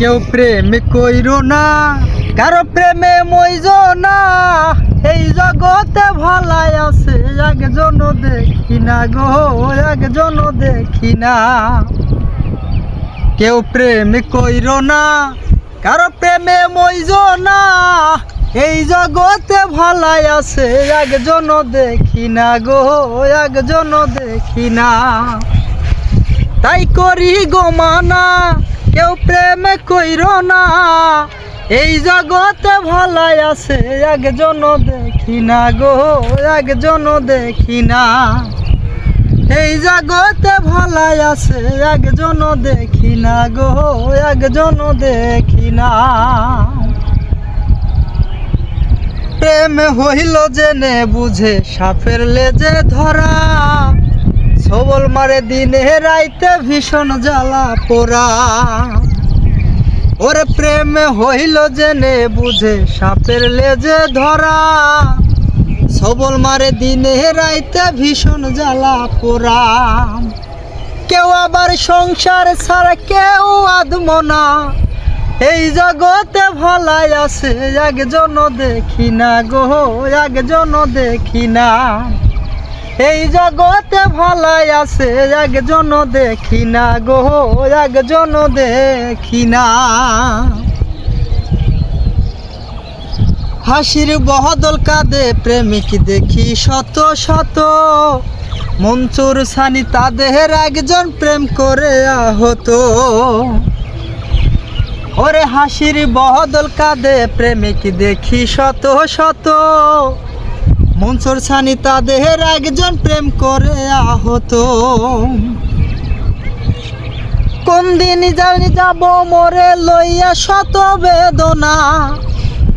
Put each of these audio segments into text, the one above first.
কেউ প্রেম কইর না, কারও প্রেমে মইজ না। এই জগতে ভালাই আছে, একজন দেখি না গো, একজন দেখি না। কেউ প্রেম কইর না, কারও প্রেমে মইজ না। এই জগতে ভালাই আছে, একজন দেখি না গো, একজন দেখি না। তাই করি গো মানা কেউ প্রেম কইর না। এই জগতে ভালাই আছে একজন দেখি না গো একজন দেখি না। এই জগতে ভালাই আছে একজন দেখি না গো একজন দেখি না। প্রেম হইল জেনে বুঝে, সাপের লেজে ধরা। সবল মারে দিনে রাইতে ভীষণ জ্বালা পোড়া। ওরে প্রেম হইল জেনে বুঝে সাপের লেজে ধরা। সবল মারে দিনে রাইতে ভীষণ জ্বালা পোড়া। কেউ আবার সংসার ছাড়া, কেউ আদমনা। এই জগতে ভালাই আছে একজন দেখি না গো একজন দেখি না। এই জগতে ভালাই আছে একজন দেখি না গো একজন দেখি না। হাসির বহদল কাঁদে, প্রেমিক দেখি শত শত। মঞ্চুর সানি তাদের একজন প্রেম করে আহত। ওরে হাসির বহদল কাঁদে, প্রেমিক দেখি শত শত। মনসুর সানি তাদের একজন প্রেম করে আহত। কোন দিন জানি যাব মরে লইয়া শত বেদনা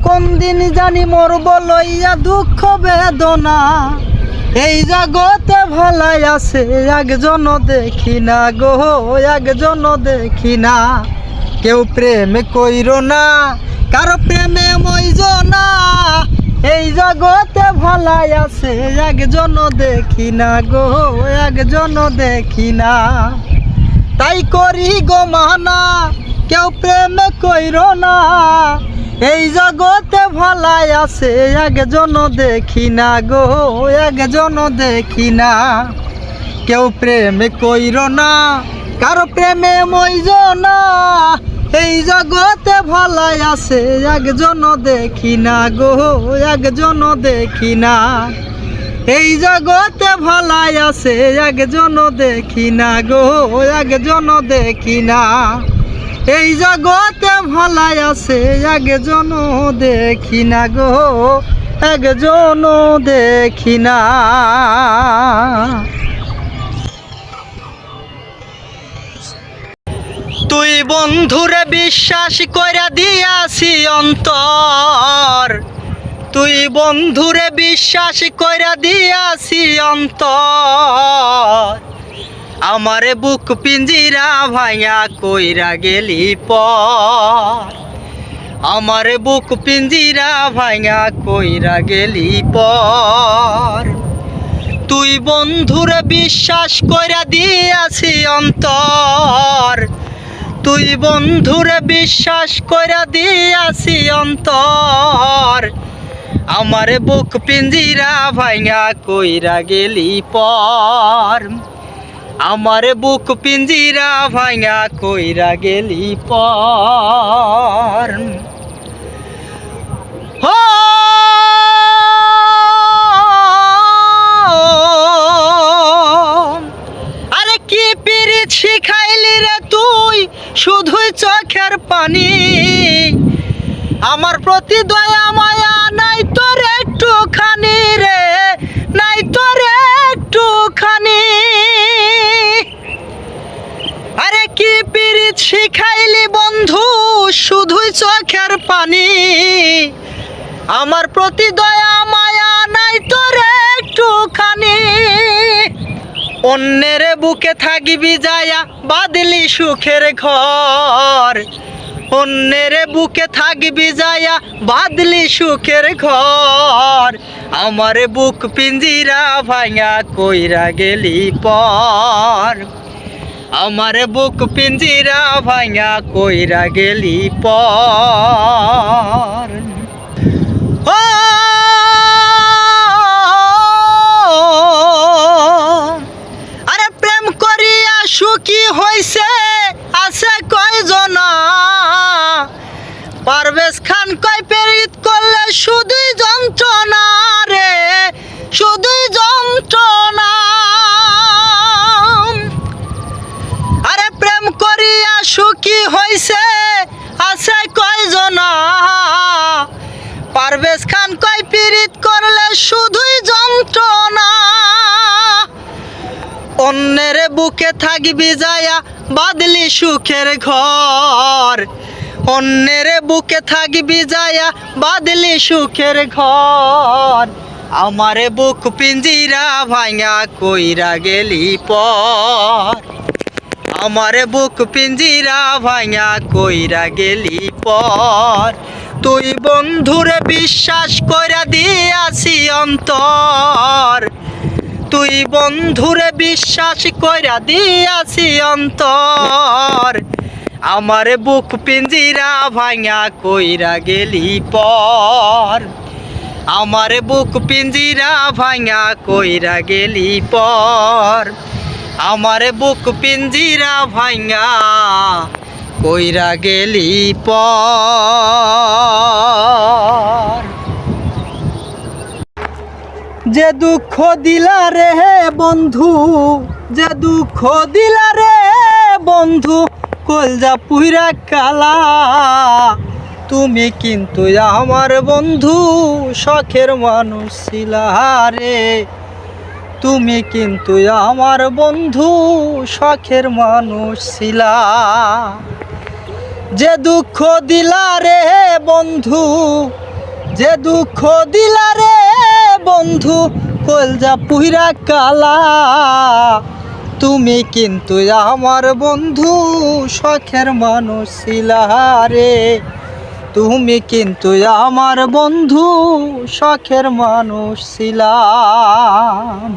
কোন দিন জানি মরব লইয়া দুঃখ বেদনা। এই জগতে ভালাই আছে, একজন দেখি না গো, একজন দেখি না। কেউ প্রেম কইর না, কারও প্রেমে মইজ না। এই জগতে ভালাই আছে একজন দেখি না গো একজন দেখি না। তাই করি গো মানা, কেউ প্রেম কইর না। এই জগতে ভালাই আছে একজন দেখি না গো একজন দেখি না। কেউ প্রেম কইর না, কারও প্রেমে মইজ না। এই জগতে ভালাই আছে একজন দেখি না গো একজন দেখি না। এই জগতে ভালাই আছে একজন দেখি না গো একজন দেখি না। এই জগতে ভালাই আছে একজন দেখি না গো একজন দেখি না। তুই বন্ধুরে বিশ্বাস কইরা দিয়াছি অন্তর। তুই বন্ধুরে বিশ্বাস কইরা দিয়াছি অন্তর। আমারে বুক পিঞ্জিরা ভাঙা কইরা গেলি পর। আমারে বুক পিঞ্জিরা ভাঙা কইরা গেলি পর। তুই বন্ধুরে বিশ্বাস কইরা দিয়াছি অন্তর। তুই বন্ধুরে বিশ্বাস কইরা দিয়াছি অন্তর। আমারে বুক পিঞ্জিরা ভাঙা কইরা গেলি পর। আমারে বুক পিঞ্জিরা ভাঙা কইরা গেলি পর। হো শুধুই চোখের পানি। আমার প্রতি দয়া, মায়া নাই তোর একটুখানি রে, নাই তোর একটুখানি। আরে কি পিরিত শিখাইলি বন্ধু, শুধুই চোখের পানি। আমার প্রতি দয়া অন্যের বুকে থাকিবি যায়া, বাদলি সুখের ঘর। অন্যের বুকে থাকবি যায়া, বাদলি সুখের ঘর। আমার বুক পিঞ্জিরা ভাঙা কইরা গেলি পর। আমার বুক পিঞ্জিরা ভাঙা কইরা গেলি পর। বুকে থাকবি যায়া, বাদলি সুখের ঘর। অন্যের বুকে থাকবি যায়া, বাদলি সুখের ঘর। আমারে বুক পিঞ্জিরা ভাঙা কইরা গেলি পর। আমারে বুক পিঞ্জিরা ভাঙা কইরা গেলি পর। তুই বন্ধুরে বিশ্বাস কইরা দিয়াছি অন্তর। তুই বন্ধুরে বিশ্বাস কইরা দিয়াছি অন্তর। আমার বুক পিঞ্জিরা ভাঙা কইরা গেলি পর। আমার বুক পিঞ্জিরা ভাঙা কইরা গেলি পর। আমার বুক পিঞ্জিরা ভাঙা কইরা গেলি পর। যে দুঃখ দিলা রে বন্ধু, যে দুঃখ দিলা রে বন্ধু, কলজা পুইরা কালা। তুমি কিন্তু আমার বন্ধু, শখের মানুষ ছিলা রে। তুমি কিন্তু আমার বন্ধু, শখের মানুষ ছিলা। যে দুঃখ দিলা রে বন্ধু, যে দুঃখ দিলা রে বন্ধু কলজা পুহিরা কালা। তুমি কিন্তু আমার বন্ধু, শখের মানুষ রে। তুমি কিন্তু আমার বন্ধু, শখের মানুষ ছিলাম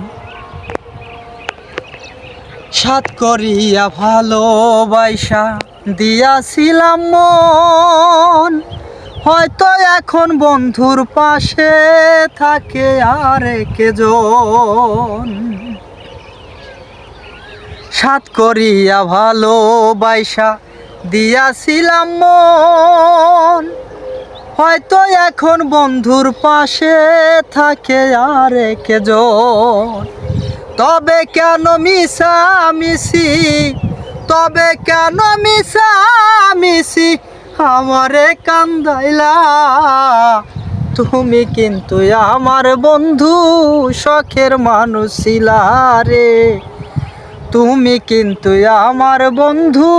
সাত করিয়া ভালোবাসা দিয়াছিলাম মন। হয়তো এখন বন্ধুর পাশে থাকে আর কেজন সাত করিয়া ভালোবাসা দিয়াছিলাম মন। হয়তো এখন বন্ধুর পাশে থাকে আর কেজন তবে কেন মিশা মিশি তবে কেন মিশা মিশি আমারে কান্দাইলা। তুমি কিন্তু আমার বন্ধু, শখের মানুষ ছিলা রে। তুমি কিন্তু আমার বন্ধু,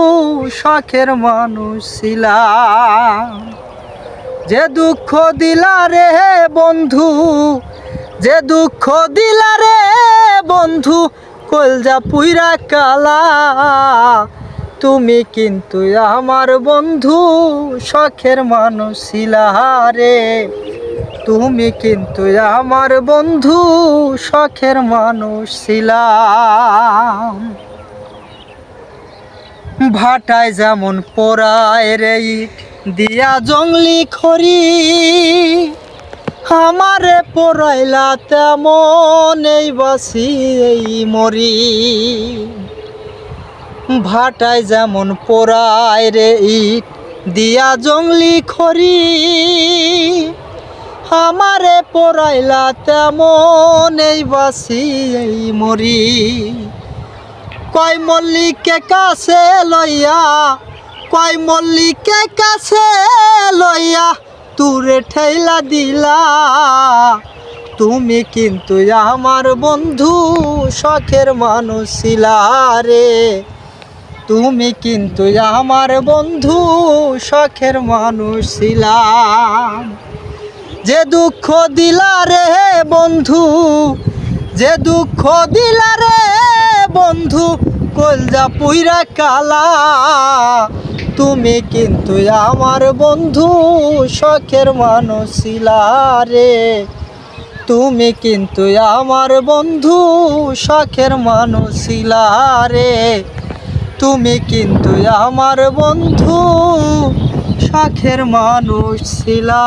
শখের মানুষ ছিলা যে দুঃখ দিলা রে বন্ধু, যে দুঃখ দিলা রে বন্ধু, কলজা পুইরা কালা। তুমি কিন্তু আমার বন্ধু, শখের মানুষ ছিলা রে। তুমি কিন্তু আমার বন্ধু, শখের মানুষ ছিলাম ভাটায় যেমন পোড়ায় রে দিয়া জঙ্গলি খড়ি। আমারে পোড়াইলা তেমন এই বাসি এই মরি। ভাটায় যেমন পোড়ায় রে ইট, দিয়া জঙ্গলি খড়ি। আমারে পোড়াইলা তেমন এই বাসি এই মরি। কয় মল্লিকে কাছে লইয়া, কয় মল্লিকে কাছে লইয়া, তুরে ঠেলা দিলা। তুমি কিন্তু আমার বন্ধু, শখের মানুষ ছিলা রে। তুমি কিন্তু আমার বন্ধু, শখের মানুষ ছিলাম যে দুঃখ দিলা রে বন্ধু, যে দুঃখ দিলা রে বন্ধু, কলজা পুইরা কালা। তুমি কিন্তু আমার বন্ধু, শখের মানুষ ছিলা রে। তুমি কিন্তু আমার বন্ধু, শখের মানুষ ছিলা রে। তুমি কিন্তু আমার বন্ধু শাখের মানুষ ছিলা।